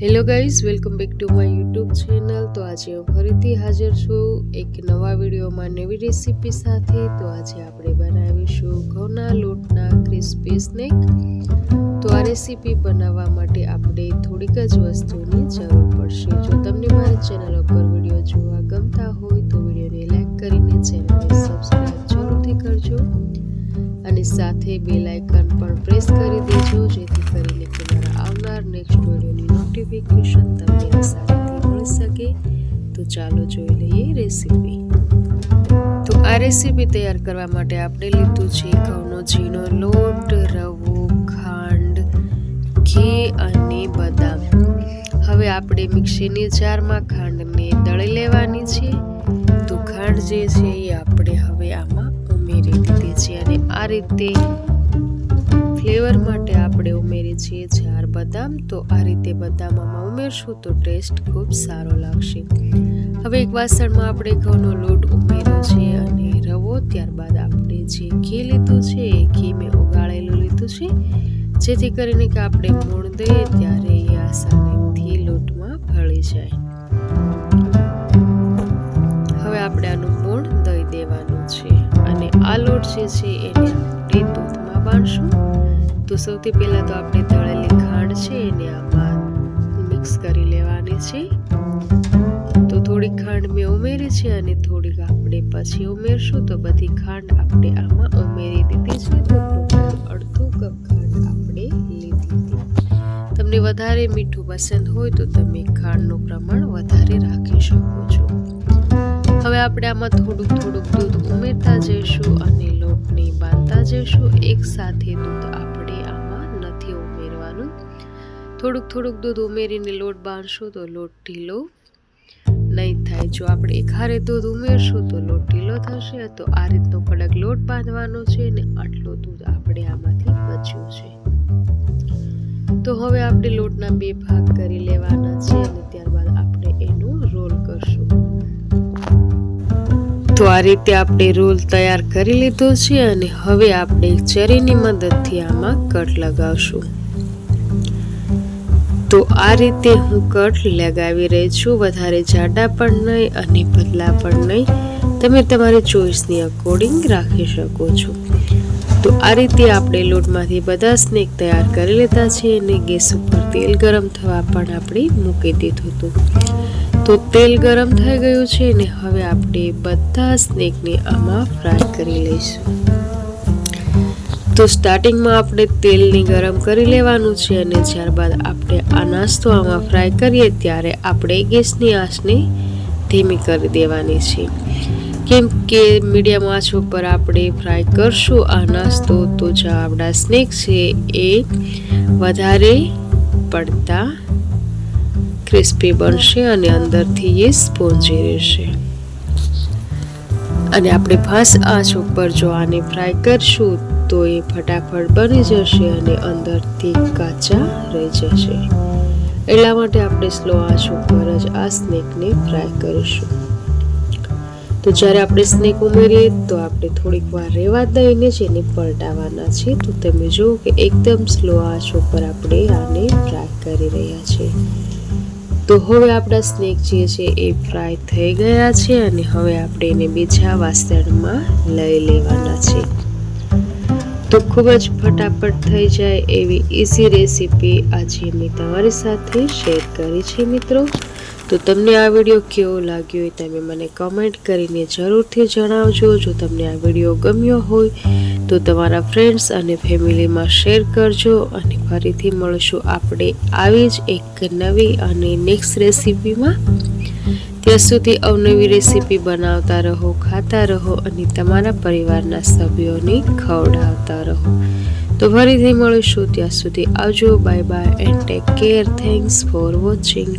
Hello guys welcome back to my YouTube channel તો આજે હું ફરીથી હાજર છું એક નવા વિડીયોમાં નવી રેસીપી સાથે. તો આજે આપણે બનાવીશું ઘઉંના લોટના ક્રિસ્પી સ્નેક તો આ રેસીપી બનાવવા માટે આપણે થોડીક જ વસ્તુની જરૂર પડશે. જો તમને મારી ચેનલ ઉપર સાથે બેલ આઇકન પણ પ્રેસ કરી દેજો, જેથી કરીને તમારા આવનાર નેક્સ્ટ વિડીયોની નોટિફિકેશન તમને આસાનીથી મળી શકે. તો ચાલો જોઈ લઈએ રેસીપી તો આ રેસીપી તૈયાર કરવા માટે આપણે લીધું છે ઘઉંનો ઝીણો લોટ, રવો, ખાંડ, ઘી અને બદામ. હવે આપણે મિક્સીની જારમાં ખાંડને દળી લેવાની છે. તો ખાંડ જે છે એ આપણે હવે આમાં ઉમેરી દીધી છે અને આ રીતે ફ્લેવર માટે આપણે ઉમેરી છીએ ચાર બદામ. તો આ રીતે બદામ આમાં ઉમેરશું તો ટેસ્ટ ખૂબ સારો લાગશે. હવે એક વાસણમાં આપણે ઘઉંનો લોટ ઉમેર્યો છે અને રવો ત્યારબાદ આપણે જે ઘી લીધું છે એ ઘી મેં ઉગાળેલું લીધું છે. જેથી કરીને કે આપણે મૂળ દઈએ ત્યારે એ આસાનીથી લોટમાં ભળી જાય. લોટ જે છે એને આપણે બાંધશું. તો સૌથી પહેલાં તો આપણે તળેલી ખાંડ છે એને આમાં મિક્સ કરી લેવાની છે. તો થોડીક ખાંડ મેં ઉમેરી છે અને થોડીક આપણે પછી ઉમેરશું. તો બધી ખાંડ આપણે આમાં ઉમેરી દીધી છે. તો અડધો કપ ખાંડ આપણે લીધી હતી. તમને વધારે મીઠું પસંદ હોય તો તમે ખાંડનું પ્રમાણ વધારે રાખી શકો છો. હવે આપણે આમાં થોડુંક થોડુંક દૂધ ઉમેરતા જઈશું અને લોટને બાંધતા જઈશું. એક સાથે દૂધ આપણે આમાં નથી ઉમેરવાનું. થોડુંક થોડુંક દૂધ ઉમેરીને લોટ બાંધશું તો લોટ ઢીલો નહીં થાય. જો આપણે એકારે દૂધ ઉમેરશું તો લોટ ઢીલો થશે. તો આ રીતનો કડક લોટ બાંધવાનો છે અને આટલું દૂધ આપણે આમાંથી બચ્યું છે. તો હવે આપણે લોટના બે ભાગ કરી લેવાના છે અને તો આ રીતે આપણે રોલ તૈયાર કરી લીધો છે અને હવે આપણે ચરીની મદદથી આમાં કટ લગાવશું. તો આ રીતે હું કટ લગાવી રહી છું, વધારે જાડા પણ નહીં અને પતલા પણ નહીં. તમે તમારી ચોઈસની અકોર્ડિંગ રાખી શકો છો. તો આ રીતે આપણે લોટમાંથી બધા સ્નેક તૈયાર કરી લીધા છે અને ગેસ ઉપર તેલ ગરમ થવા પણ આપણે મૂકી દીધું હતું. તો તેલ ગરમ થઈ ગયું છે ને હવે આપણે બધા સ્નેકને આમાં ફ્રાય કરી લઈશું. તો સ્ટાર્ટિંગમાં આપણે તેલને ગરમ કરી લેવાનું છે અને ત્યારબાદ આપણે આ નાસ્તો આમાં ફ્રાય કરીએ ત્યારે આપણે ગેસની આંચને ધીમી કરી દેવાની છે. કેમ કે મીડિયમ આંચ ઉપર આપણે ફ્રાય કરશું આ નાસ્તો, તો જે આપણા સ્નેક છે એ વધારે પડતા ક્રિસ્પી બનશે અને અંદરથી એ સ્પોન્જી રહેશે. અને આપણે ફાસ આંચ ઉપર જો આને ફ્રાય કરશું, તો એ ફટાફટ બની જશે અને અંદરથી કાચા રહી જશે. એટલા માટે આપણે સ્લો આંચ ઉપર જ આ સ્નેકને ફ્રાય કરીશું. તો જ્યારે આપણે સ્નેક ઉમેરીએ, તો આપણે થોડીક વાર રહેવા દઈને જ એને પલટાવવાના છે તો તમે જુઓ કે એકદમ સ્લો આંચ ઉપર આપણે આને ફ્રાય કરી રહ્યા છીએ. તો હવે આપણા સ્નેક જે છે એ ફ્રાય થઈ ગયા છે અને હવે આપણે એને બીજા વાસણમાં લઈ લેવાના છે. તો ખૂબ જ ફટાફટ થઈ જાય એવી ઇઝી રેસીપી આજે મેં તમારી સાથે શેર કરી છે મિત્રો. તો તમને આ વીડિયો કેવો લાગ્યો એ તમે મને કમેન્ટ કરીને જરૂરથી જણાવજો. જો તમને આ વીડિયો ગમ્યો હોય તો તમારા ફ્રેન્ડ્સ અને ફેમિલીમાં શેર કરજો અને ફરીથી મળશું આપણે આવી જ એક નવી અને નેક્સ્ટ રેસીપીમાં ત્યાં સુધી અવનવી રેસીપી બનાવતા રહો, ખાતા રહો અને તમારા પરિવારના સભ્યોને ખવડાવતા રહો. તો ફરીથી મળીશું, ત્યાં સુધી આવજો, bye bye and take care thanks for watching